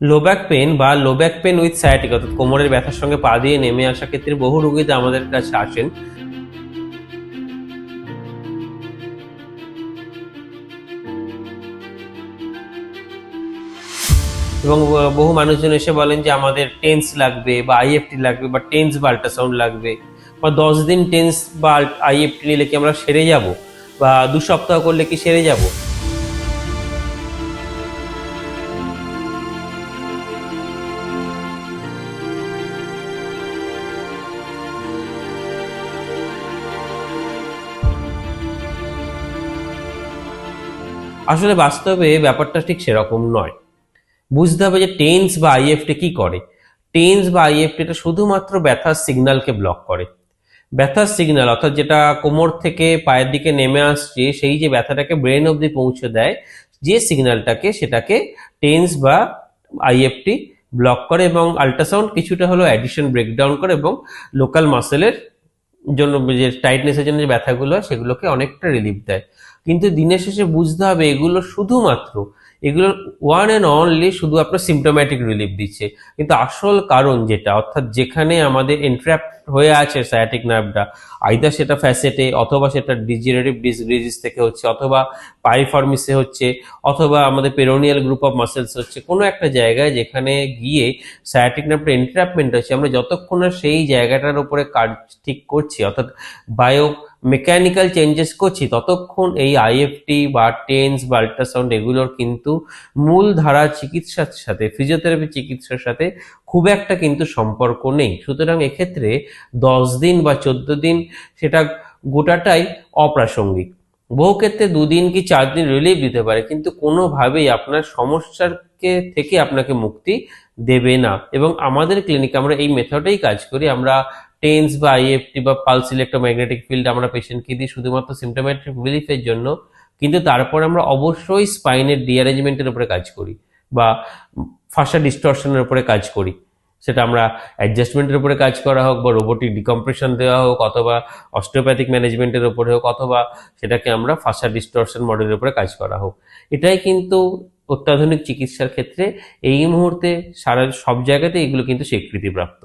লো back pain বা low back pain with sciatic অর্থাৎ কোমরের ব্যথার সঙ্গে পা দিয়ে নেমে আসা ক্ষেত্রে বহু রোগীতে আমাদের কাছে আসেন। এবং বহু মানুষজন এসে বলেন যে আমাদের টেন্স লাগবে বা আইএফটি লাগবে বা টেন্স বা আল্ট্রাসাউন্ড লাগবে বা দশ দিন টেন্স বা আইএফটি নিলে কি আমরা সেরে যাব? বা দু সপ্তাহ করলে কি সেরে যাব? আসলে বাস্তবে ব্যাপারটা ঠিক সেরকম নয়। বুঝতে হবে যে টেন্স বা আইএফটি কি করে। টেন্স বা আইএফটি এটা শুধুমাত্র ব্যথার সিগন্যালকে ব্লক করে। ব্যথার সিগন্যাল, অর্থাৎ যেটা কোমর থেকে পায়ের দিকে নেমে আসছে, সেই যে ব্যথাটাকে ব্রেন অবধি পৌঁছে দেয়, যে সিগন্যালটাকে সেটাকে টেন্স বা আইএফটি ব্লক করে এবং আল্ট্রাসাউন্ড কিছুটা হলো অ্যাডিশন ব্রেকডাউন করে এবং লোকাল মাসেলের জন্য যে টাইটনেসের জন্য যে ব্যথাগুলো হয়, সেগুলোকে অনেকটা রিলিফ দেয়। কিন্তু দিনের শেষে বুঝতে হবে এগুলো শুধুমাত্র এগুলো ওয়ান অ্যান্ড অনলি শুধু আপনার সিমটোম্যাটিক রিলিফ দিচ্ছে। কিন্তু আসল কারণ যেটা, অর্থাৎ যেখানে আমাদের এন্ট্র্যাপ হয়ে আছে সায়াটিক নার্ভটা আইদার সেটা ফ্যাসেটে অথবা সেটা ডিজেনারেটিভ ডিজিজ থেকে হচ্ছে, অথবা পাইফর্মিসে হচ্ছে, অথবা আমাদের পেরোনিয়াল গ্রুপ অফ মাসেলস হচ্ছে, কোনো একটা জায়গায় যেখানে গিয়ে সায়াটিক নার্ভটা এন্ট্র্যাপমেন্ট হচ্ছে, আমরা যতক্ষণ না সেই জায়গাটার উপরে কাজ ঠিক করছি, অর্থাৎ বায়ো মেকানিক্যাল চেঞ্জেস করছি, ততক্ষণ এই আইএফটি বা টেন্স বা আল্ট্রাসাউন্ড এগুলোর কিন্তু মূল ধারা চিকিৎসার সাথে ফিজিওথেরাপি চিকিৎসার সাথে খুব একটা কিন্তু সম্পর্ক নেই। সুতরাং এক্ষেত্রে দশ দিন বা চোদ্দ দিন সেটা গোটাটাই অপ্রাসঙ্গিক। বহু ক্ষেত্রে দুদিন কি চার দিন রিলিফ দিতে পারে, কিন্তু কোনোভাবেই আপনার সমস্যাকে থেকে আপনাকে মুক্তি দেবে না। এবং আমাদের ক্লিনিকে আমরা এই মেথডেই কাজ করি, আমরা টেন্স বা আইএফটি বা পালস ইলেকট্রোম্যাগনেটিক ফিল্ড আমরা পেশেন্টকে দিই শুধুমাত্র সিমটোম্যাটিক রিলিফের জন্য। কিন্তু তারপর আমরা অবশ্যই স্পাইনের ডিঅ্যারেঞ্জমেন্টের উপরে কাজ করি বা ফাঁসা ডিস্টরশনের উপরে কাজ করি। সেটা আমরা অ্যাডজাস্টমেন্টের উপরে কাজ করা হোক বা রোবোটিক ডিকম্প্রেশন দেওয়া হোক অথবা অস্টিওপ্যাথিক ম্যানেজমেন্টের উপরে হোক অথবা সেটাকে আমরা ফাঁসা ডিস্টরশন মডেলের উপরে কাজ করা হোক। এটাই কিন্তু অত্যাধুনিক চিকিৎসার ক্ষেত্রে এই মুহূর্তে সারা সব জায়গাতে এগুলো কিন্তু স্বীকৃতিপ্রাপ্ত।